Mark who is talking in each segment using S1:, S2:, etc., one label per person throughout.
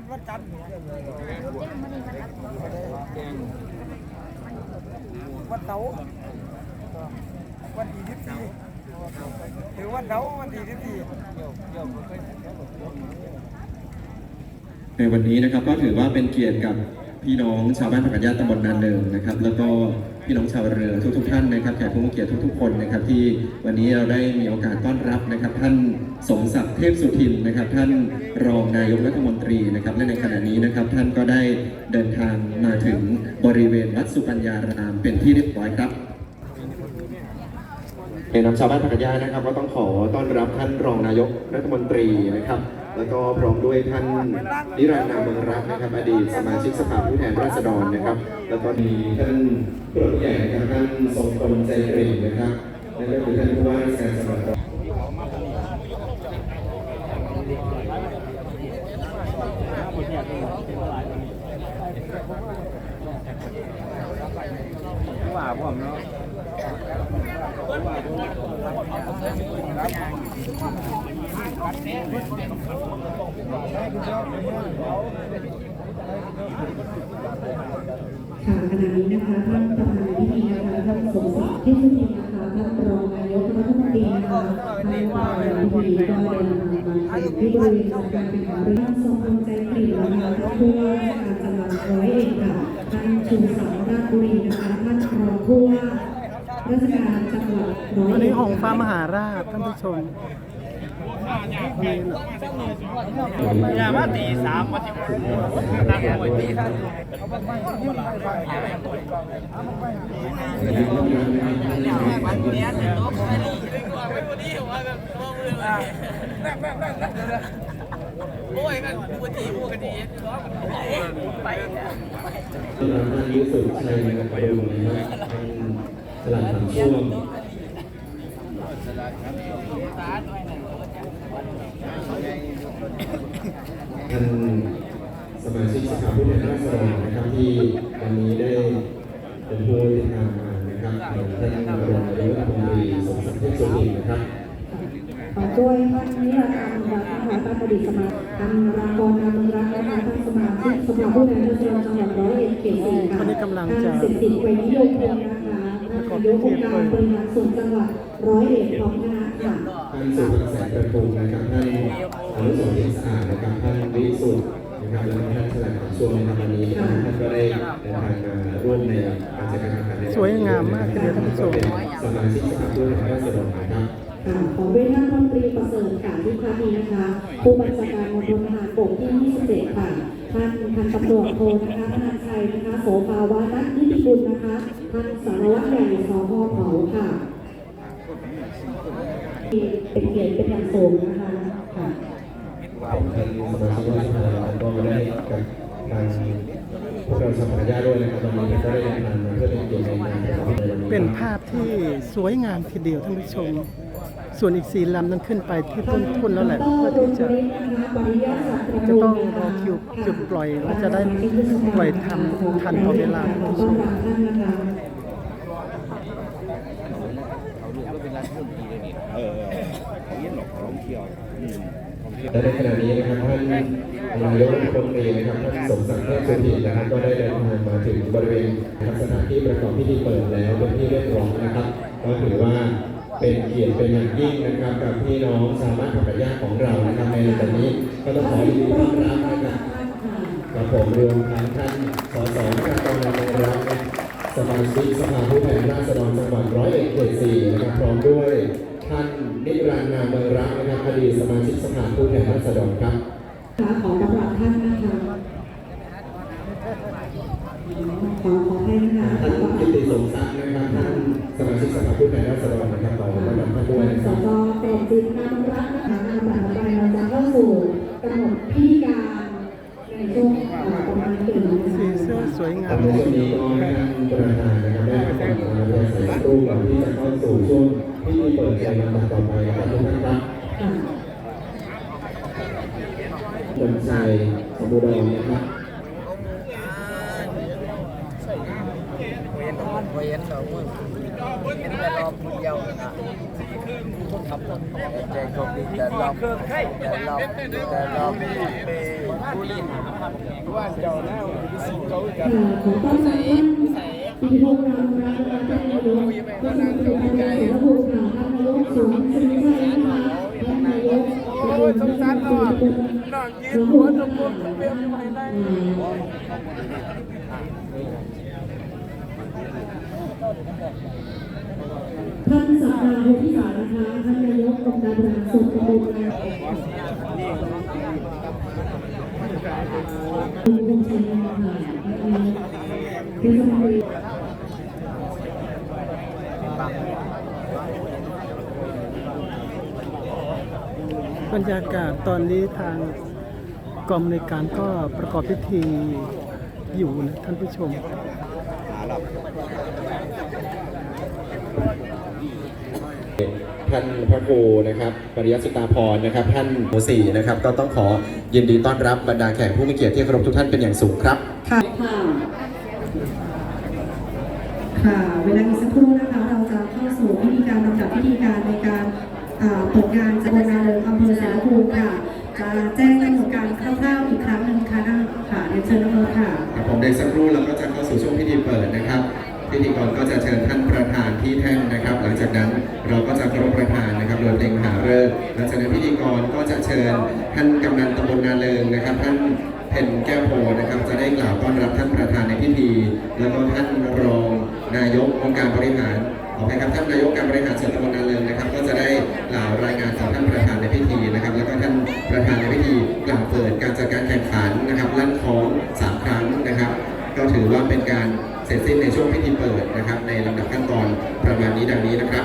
S1: เป็นวันจันทร์วันเสาร์วันที่สิบสี่ถือวันเสาร์วันที่สิบสี่
S2: ในวันนี้นะครับก็ถือว่าเป็นเกียรติกับพี่น้องชาวบ้านผักกาดญาติตำบลนานเนิงนะครับ แล้วก็ พี่น้องชาวเรือทุกๆท่านนะครับแขกผู้มีเกียรติทุกๆคนนะครับที่วันนี้เราได้มีโอกาสต้อนรับนะครับ ท่านสมศักดิ์เทพสุทินนะครับ ท่านรองนายกรัฐมนตรีนะครับและในขณะนี้นะครับ ท่านก็ได้เดินทางมาถึงบริเวณวัดสุปัญญารามเป็นที่เรียบร้อยครับในนามชาวบ้านพัทยานะครับ ก็ต้องขอต้อนรับท่านรองนายกรัฐมนตรีนะครับ แล้วก็พร้อมด้วยท่านนิรันดร์นามเมืองรักนะครับ อดีตสมาชิกสภาผู้แทนราษฎรนะครับ แล้วก็มีท่านผู้หลักผู้ใหญ่นะครับท่านทรงพลใจเกรงนะครับนั่นก็คือท่านผู้ว่าราชการจังหวัด
S1: ว่าผมเนาะ
S3: ค่ะขณะนี้นะคะท่านประธานพิธีนะคะท่านสมศักดิ์เทพสุทินนะคะท่านรองนายกรัฐมนตรีนะคะท่านประธานพิธีก็เดินทางมาถึงที่บริเวณจัดการแข่งขันเรือทรงพลใจกลิ่นนะคะท่านผู้ว่าราชการจังหวัดร้อยเอ็ดค่ะท่านชูศักดิ์ราชบุรีนะคะท่านรองผู้ว่าราชการจังหวัดร้อยเอั
S1: น
S3: เอ็
S1: นี้ของฟ้ามหาราชท่านผู้ชม อย่ามาตีสามมาที่นั่งไว้ตีท่าน
S4: โอ้ยกันพูดทีพูดกันดีร้องไปเนี่ย
S2: ต้อนรับท่านยุสุชันะครับไปดูนะครับท่านสลัดสามช่วง ท่านสมาชิกสภาผู้แทนราษฎรนะครับที่วันนี้ได้เป็นผู้ติดตามมานนะครับท่านรองนายกรัฐมนตรีสมศักดิ์เทพสุทินนะครับ
S3: ด้วยท่านนิรันดร์นารักนะคะท่านอดีตสมาชิกท่านรากรนามเมืองรักนะคะท่านสมาชิกสภาผู้แทนราษฎรจังหวัดร้อยเอ็ดเขตสี่ค่ะ
S1: วันนี้กำลังจะ
S3: ท่านสิทธิไวยนิยมพงศ์นะคะท่านนายกองค์การบริหารส่วนจังหวัดร้อยเอ็ดพร้อมคณะค่ะ
S2: ท่านสุภแสงประทุมนะครับท่านอนุสาวรีย์สะอาดนะครับท่านวิสุทธ์นะครับแล้วก็ท่านสลัดช่วงในวันนี้ท่านก็ได้เดินทางมาร่วมในการจัดการแข่งขันใน
S1: สวยงามมากทีเดียวท่านผู้ชม
S2: สมาชิกสภาผู้แทนราษฎรนะครับ
S3: ค่ะขอด้วยท่านพลตรีประเสริฐค่ะที่พานีนะคะ ผู้บัญชาการมณฑลทหารบกที่ 27 ค่ะ ท่านพันตำรวจโทนะคะธนาชัยนะคะโสภาวะนัทนิติกุลนะคะ ท่านสารวัตรใหญ่สพเผาค่ะ เป็นเกียรติเป็นอย่างสูงนะคะค่ะ
S2: ท่านสมาชิกรัฐสภาแล้วก็ได้กับทางพวกเราสภาญาติด้วยนะครับวันนี้ก็ได้เดินทางมาเพื่อเป็นเกียรติในงานประกอบพิธีในวันนี้
S1: เป็นภาพที่สวยงามทีเดียวท่านผู้ชม ส่วนอีกสี่ลำนั้นขึ้นไปที่ต้นทุนแล้วแหละเพื่อที่จะจะต้องรอคิวจุดปล่อยและจะได้ปล่อยทำทันต่อเวลาท่านผู้ชม
S3: ท่านนะคะ
S2: และในขณะนี้นะครับท่านนายกรัฐมนตรีนะครับท่านสมศักดิ์เทพสุทินนะครับก็ได้เดินทางมาถึงบริเวณนะครับสถานที่ประกอบพิธีเปิดแล้วเป็นที่เรียบร้อยนะครับ ก็ถือว่าเป็นเกียรติเป็นอย่างยิ่งนะครับกับพี่น้องชาวบ้านผักกาดญาติของเรานะครับในวันนี้ก็ต้องขอยินดีต้อนรับนะครับกับผมรวมทั้งท่านสสจากกองงานในรัฐ สมาชิกสภาผู้แทนราษฎรจังหวัดร้อยเอ็ดเขตสี่นะครับพร้อมด้วยท่านนิรันดร์นามเมืองรักนะครับอดีตสมาชิกสภาผู้แทนราษฎรครับ
S3: ค่ะขอกำลังท่านนะคะขอขอให้นะคะ
S2: ท่านกิติสมศักดิ์นะครับท่านสมาชิกสภาผู้แทนราษฎรนะครับขอต้อนรับท่านด้วยนะค
S3: ส
S2: รับ
S3: จกรมจิตนามรักนะคะนำบัตรไปเราจะเข้าสู่กำหนดพิธีการในช่วงเอ่อประมาณกี่โมง
S1: สีเสื้อสวยงา
S2: มมในช่วงนี้ก็ให้ท่านประธานนะครับได้ประกอบการเรียนสายรูปก่อนที่จะเข้าสู่ช่วงพิธีเปิดในลำดับต่อไปนะครับทุกท่านครับ
S3: ค
S2: นใจสมบูรนะครับ
S4: เห็นเห็นเราเห็นแต่รอบเดียวนะ ขับรถใจโชคดีแต่รอบแต่รอบแต่รอบปีว่าเจ้าหน้าสิเขาจะ
S3: ค่ะขอต้อนรับท่านปีพงษ์รามรัตน์ท่านนายกรัฐมนตรีท่านนายกสุขค่ะท่านนายกสวนสุริชัยนะคะท่านนายก
S4: โอ้ยสงสารน้องน้องยืนหัวตะกุกตะเบียมไม่ได้
S3: ท่านสัปดาห์ที่สามนะคะท่านนายกองค์การบริหารส่วนตำบลนาคุณคงชัยค่ะท่านนายกเทศมนตรี
S1: บรรยากาศตอนนี้ทางกองในการก็ประกอบพิธีอยู่นะท่านผู้ชม
S2: ท่านพระครูนะครับปริยสุตาพรนะครับ ท่านหมู่สี่นะครับ ก็ต้องขอยินดีต้อนรับบรรดาแขกผู้มีเกียรติที่เคารพทุกท่านเป็นอย่างสูงครับ
S3: ค่ะ ค่ะค่ะเวลาอีกสักครู่นะคะ เราจะเข้าสู่พิธีการลำดับพิธีการในการอ่าเปิดงานจัดงานเลยอำเภอสารภูมิค่ะจะแจ้งกำหนดการคร่าวๆอีกครั้งหนึ่งค่ะท่านค่ะเรียนเชิญน้องโรสค่ะ
S2: ครับผมในสักครู่เราก็จะเข้าสู่ช่วงพิธีเปิดนะครับ พิธีกรก็จะเชิญท่านประธานที่แท่นนะครับ หลังจากนั้นเราก็จะเคารพประธานนะครับโดยเพลงหาฤกษ์หลังจากนั้นพิธีกรก็จะเชิญท่านกำนันตำบลนาเลิงนะครับ ท่านเพ็ญแก้วโพนะครับ จะได้กล่าวต้อนรับท่านประธานในพิธี แล้วก็ท่านรองนายกองค์การบริหารขออภัยครับท่านนายกการบริหารส่วนตำบลนาเลิงนะครับ ก็จะได้กล่าวรายงานต่อท่านประธานในพิธีนะครับ แล้วก็ท่านประธานในพิธีกล่าวเปิดการจัด จสิ้นในช่วงพิธีเปิดนะครับ ในลำดับขั้นตอนประมาณนี้ดังนี้นะครับ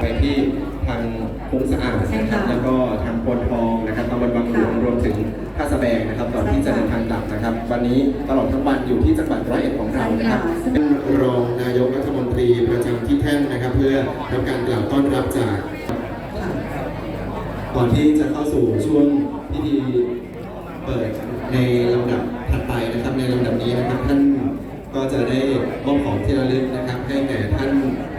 S2: ไปที่ทางคุ้งสะอาดนะครับแล้วก็ทางโพนทองนะครับตำบลบางหลวงรวมถึงท่าสะแบงนะครับก่อนที่จะเดินทางกลับนะครับ วันนี้ตลอดทั้งวันอยู่ที่จังหวัดร้อยเอ็ดของเรานะครับเป็นรองนายกรัฐมนตรีประจำที่แท่นนะครับ เพื่อทำการกล่าวต้อนรับจาก ก่อนที่จะเข้าสู่ช่วงพิธีเปิดในลำดับถัดไปนะครับในลำดับนี้นะครับท่านก็จะได้มอบของที่ระลึกนะครับ ให้แก่ท่าน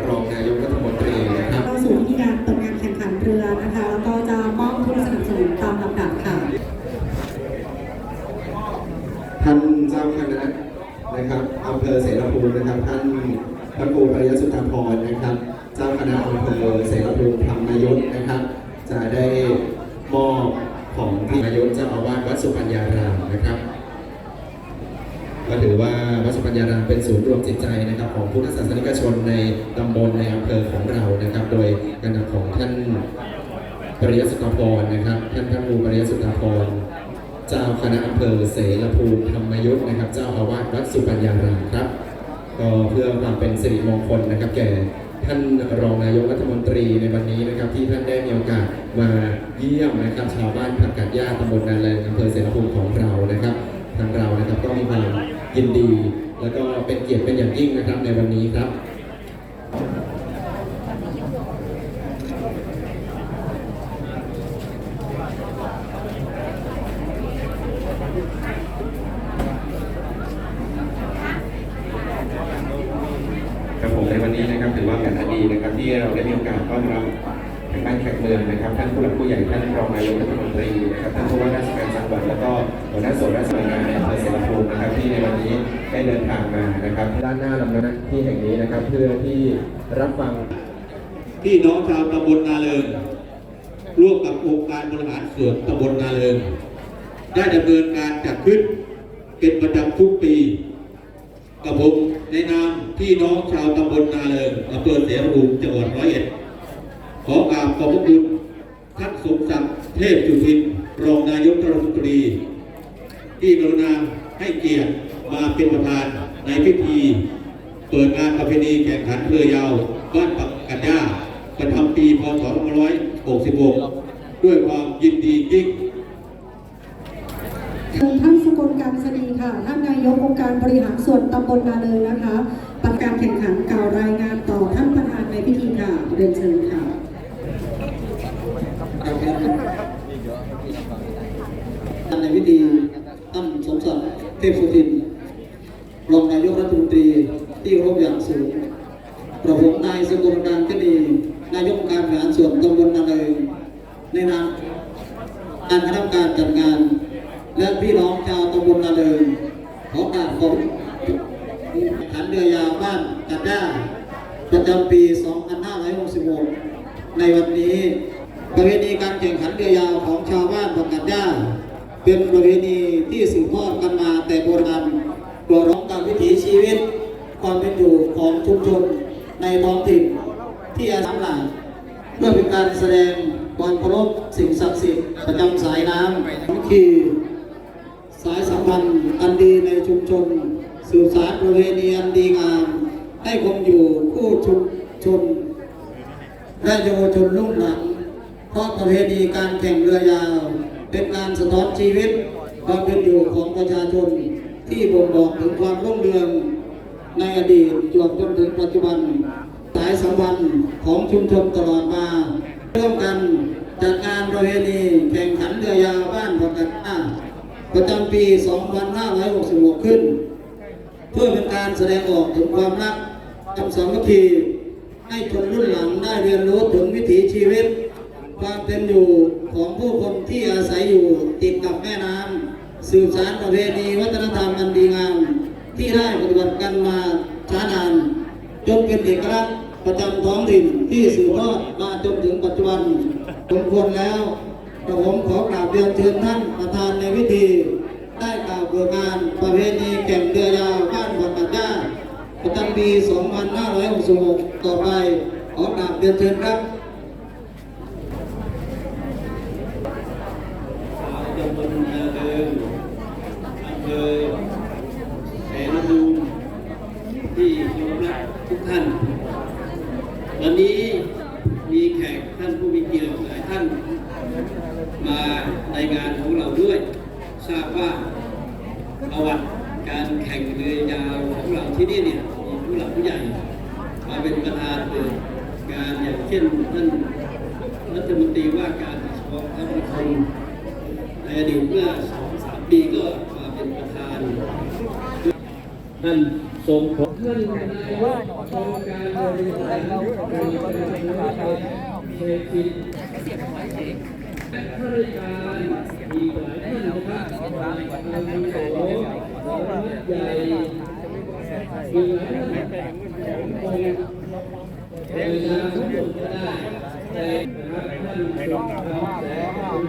S2: รองนายกรัฐมนตรีนะครับ
S3: เข้าสู่พิธีการเปิดงานแข่งขันเรือนะคะแล้วก็จะมอบทุนสนับสนุนตามลำดับค่ะ
S2: ท่านเจ้าคณะนะครับอำเภอเสรภูมินะครับ ท่านพระครูปริยสุตาพรนะครับ เจ้าคณะอำเภอเสรภูมิธรรมยุทธนะครับ จะได้มอบของที่นายกเจ้าอาวาสวัดสุปัญญารามนะครับก็ถือว่าวัดสุปัญญารามเป็นศูนย์รวมจิตใจนะครับของพุทธศาสนิกชนในตำบลในอำเภอของเรานะครับ โดยการนำของท่านปริยสุตาพรนะครับ ท่านพระครูปริยสุตาพรเจ้าคณะอำเภอเสรภูมิธรรมยุทธนะครับ เจ้าอาวาสวัดสุปัญญารามครับ ก็เพื่อความเป็นสิริมงคลนะครับแก่ ท่านรองนายกรัฐมนตรีในวันนี้นะครับที่ท่านได้มีโอกาสมาเยี่ยมนะครับชาวบ้านผักกาดหญ้าตำบลนาแรงอำเภอเสนาภูมิของเรานะครับ ทางเรานะครับก็มีความยินดี แล้วก็เป็นเกียรติเป็นอย่างยิ่งนะครับในวันนี้ครับ ครับผมในวัน นี้นะครับถือว่าเป็นอันดีนะครับที่เราได้มีโอกาสต้อนรับทางบ้านแขกเมืองนะครับท่านผู้หลักผู้ใหญ่ท่านรองนายกรัฐมนตรีนะครับท่านผู้ว่าราชการจังหวัดแล้วก็หัวหน้าส่วนราชการในอำเภอเสรภูมินะครับที่ในวันนี้ได้เดินทางมานะครับด้านหน้าลำน้ำที่แห่งนี้นะครับ เพื่อที่รับฟัง
S5: พี่น้องชาวตำบลนาเลิงร่วมกับองค์การบริหารส่วนตำบลนาเลิงได้ดำเนินการจัดขึ้นเป็นประจำทุกปีกับผมในนาม พี่น้องชาวตำบลนาเลิงอำเภอเสรภูมิจังหวัดร้อยเอ็ด ขอกราบขอบพระคุณท่านสมศักดิ์เทพจุทินรองนายกรัฐมนตรี ที่กรุณาให้เกียรติมาเป็นประธานในพิธีเปิดงานประเพณีแข่งขันเรือยาวบ้านปักกัญญาประจำปีพศ2566 ด้วยความยินดียิ่ง
S3: เชิญท่านสกลการสดีค่ะ ท่านนายกองค์การบริหารส่วนตำบลนาเลยนะคะ ประการแข่งขันกล่าวรายงานต่อท่านประธานในพิธีค่ะเรียนเชิญค่ะ
S6: ในพิธีท่านสมศักดิ์เทพสุทินรองนายกรัฐมนตรีที่รพอย่างสูงกระผมนายสกลการคดีนายการส่วนตำบลนาเลยในนามการคณะกรรมการจัดงาน และพี่น้องชาวตำบลนาเลยขอกราบขอบขัน เรือยาวบ้านกัดด้าประจำปี 2566 ในวันนี้ ประเพณีการแข่งขันเรือยาวของชาวบ้านบังกัดย่าเป็นประเพณีที่สืบทอดกันมาแต่โบราณกว่าร้องตามวิถีชีวิต ความเป็นอยู่ของชุมชนในท้องถิ่นที่อาศัยหลังเพื่อเป็นการแสดงความเคารพสิ่งศักดิ์สิทธิ์ประจำสายน้ำคือสายสัมพันธ์อันดีในชุมชน สื่อสารประเพณีอันดีงาม ให้คงอยู่คู่ชุมชนและเยาวชนรุ่นหลัง เพราะประเพณีการแข่งเรือยาว เป็นการสะท้อนชีวิตความเป็นอยู่ของประชาชนที่บ่งบอกถึงความรุ่งเรืองในอดีตจวบจนถึงปัจจุบันสายสัมพันธ์ของชุมชนตลอดมา ร่วมกันจัดงานประเพณีแข่งขันเรือยาวบ้านผักกัดอ้าประจำปี 2566 ขึ้น พื่อเป็นการแสดงออกถึงความรักความสามัคคีให้คนรุ่นหลังได้เรียนรู้ถึงวิถีชีวิต ความเป็นอยู่ของผู้คนที่อาศัยอยู่ติดกับแม่น้ำสืบสานประเพณีวัฒนธรรมอันดีงามที่ได้ปฏิบัติกันมาช้านานจนเป็นเอกลักษณ์ประจำท้องถิ่นที่สืบทอดมาจนถึงปัจจุบันสมควรแล้วกระผมขอกราบเรียนเชิญท่านประธานในพิธีได้กล่าวเปิดงานประเพณี ประจำปี 2566 ต่อไปขอกราบเรียนเชิญครับ
S7: ตำบลนาเดิมอำเภอแสนภูมิที่เคารพรักทุกท่าน วันนี้มีแขกท่านผู้มีเกียรติหลายท่าน มาในงานของเราด้วย ทราบว่าประวัติการแข่งเรือยาวของเราที่นี่เนี่ย หลักผู้ใหญ่มาเป็นประธานเปิดงานอย่างเช่นท่านรัฐมนตรีว่าการกระทรวงคมนาคมในอดีตเมื่อสองสามปีก็มาเป็นประธานท่านทรงผมท่านนายกองค์การบริหารองค์การบริหารเศรษฐกิจและข้าราชการอีกหลายท่านนะครับทางมีโสสารวัตรใหญ่ รับท่านสมคำแสงคุณ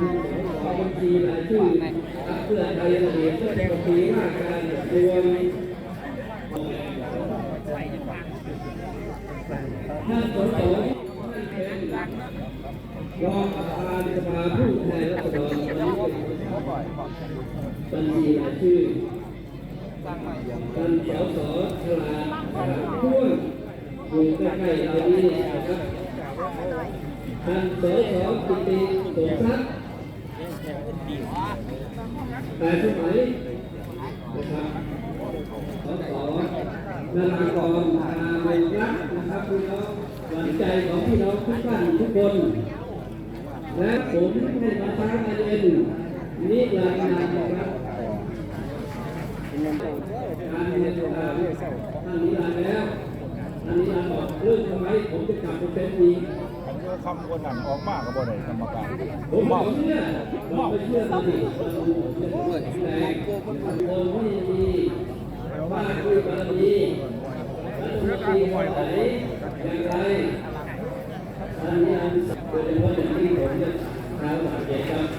S7: ขอบัญชีรายชื่อพรรคเพื่อไทยระเบียบเพื่อบัญชีว่าการรวม ท่านสสท่านเป็นรองประธานสภาผู้แทนราษฎรวันนี้เป็นบัญชีรายชื่อ ท่านสสฉลาดพ่วงอยู่ใกล้ๆเรานี่นะครับท่านสสปิติสมทรัพแต่สมัยนะครับสสนารากรพาวรรักนะครับพี่น้องหวังใจของพี่น้องทุกท่านทุกคน และผมให้ภาษาไทยเอ็นนิรันดร์นะครับ
S8: คำคนนั้นออกมากกับบ่ได้กรรมการ
S7: ผมบอกเนี่ยบอกไปเชื่อมันดิมันดูผมจะแข็งแรงคนที่มีบ้านด้วยบารมีรัฐมนตรีคนไหนอย่างไรอันนี้อันโดยเฉพาอย่างที่ผมจะทางบาดเจ็บครับ